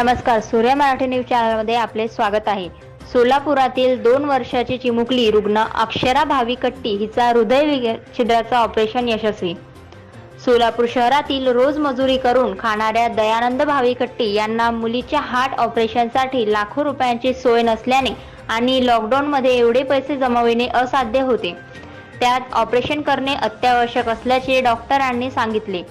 नमस्कार. सूर्य मराठी न्यूज चॅनलमध्ये आपले स्वागत आहे. सोलापुरातील दोन वर्षाची चिमुकली रुग्ण अक्षरा भाविकट्टी हिचा हृदय छिद्राचं ऑपरेशन यशस्वी. सोलापूर शहरातील रोज मजुरी करून खाणाऱ्या दयानंद भाविकट्टी यांना मुलीच्या हार्ट ऑपरेशनसाठी लाखो रुपयांची सोय नसल्याने आणि लॉकडाऊनमध्ये एवढे पैसे जमविणे असाध्य होते. त्यात ऑपरेशन करणे अत्यावश्यक असल्याचे डॉक्टरांनी सांगितले.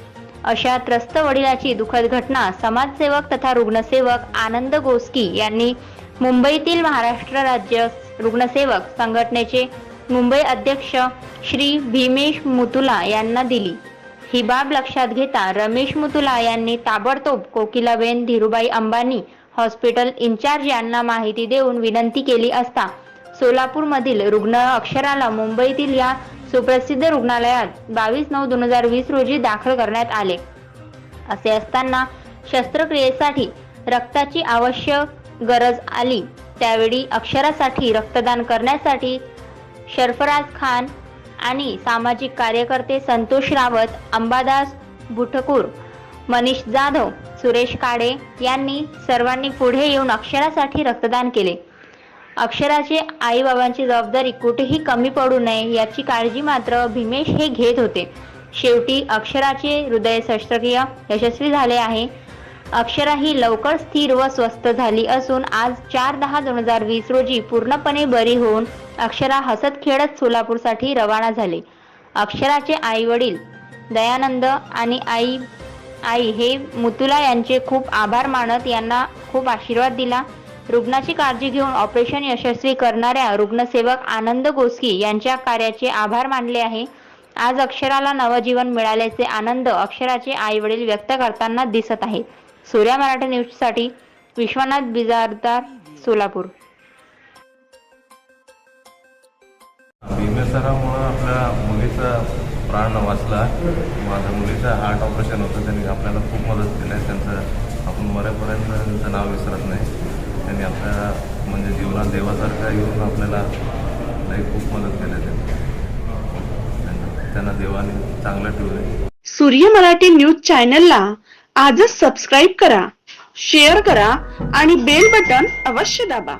अशा त्रस्त वडिलाची दुःखद घटना समाजसेवक तथा रुग्णसेवक आनंद गोस्की यांनी मुंबईतील महाराष्ट्र राज्य रुग्णसेवक संघटनेचे मुंबई अध्यक्ष श्री भीमेश मुतुला यांना दिली. ही बाब लक्षात घेता रमेश मुतुला यांनी ताबडतोब कोकिलाबेन धीरुबाई अंबानी हॉस्पिटल इन्चार्ज यांना माहिती देऊन विनंती केली असता सोलापूरमधील रुग्ण अक्षराला मुंबईतील या सुप्रसिद्ध रुग्णालयात बावीस नऊ दोन हजार वीस रोजी दाखल करण्यात आले. असे असताना शस्त्रक्रियेसाठी रक्ताची आवश्यक गरज आली. त्यावेळी अक्षरासाठी रक्तदान करण्यासाठी शर्फराज खान आणि सामाजिक कार्यकर्ते संतोष रावत अंबादास बुटकूर मनीष जाधव सुरेश काडे यांनी सर्वांनी पुढे येऊन अक्षरासाठी रक्तदान केले. अक्षराचे आई बाबांची जबाबदारी कुठेही कमी पडू नये याची काळजी मात्र भीमेश हे घेत होते. शेवटी अक्षराचे हृदय शस्त्रक्रिया यशस्वी झाले आहे. अक्षरा ही लवकर स्थिर व स्वस्थ झाली असून आज चार दहा दोन हजार वीस रोजी पूर्णपणे बरी होऊन अक्षरा हसत खेळत सोलापूरसाठी रवाना झाले. अक्षराचे आई वडील दयानंद आणि आई आई हे मुतुला यांचे खूप आभार मानत यांना खूप आशीर्वाद दिला. रुग्णाची काळजी घेऊन ऑपरेशन यशस्वी करणाऱ्या रुग्णसेवक आनंद गोसकी यांच्या कार्याचे आभार मानले आहे. आज अक्षराला नवजीवन मिळाल्याचे आनंद अक्षराचे आई वडील व्यक्त करताना दिसत आहे. सूर्या मराठी न्यूजसाठी विश्वनाथ बिजारदार सोलापूर. भीमेसरामुळं आपल्या मुलीचा प्राण वाचला. माझ्या मुलीचं हार्ट ऑपरेशन होतं त्यांनी आपल्याला खूप मदत केली. आहे त्यांचं आपण मरेपर्यंत त्यांचं नाव विसरत नाही. त्यांनी आपल्या म्हणजे जीवनात देवासारखा येऊन आपल्याला लई खूप मदत केली त्यांनी त्यांना- त्यांना देवाने चांगलं ठेवलं सूर्य मराठी न्यूज चॅनलला आजच सबस्क्राईब करा शेअर करा आणि बेल बटन अवश्य दाबा.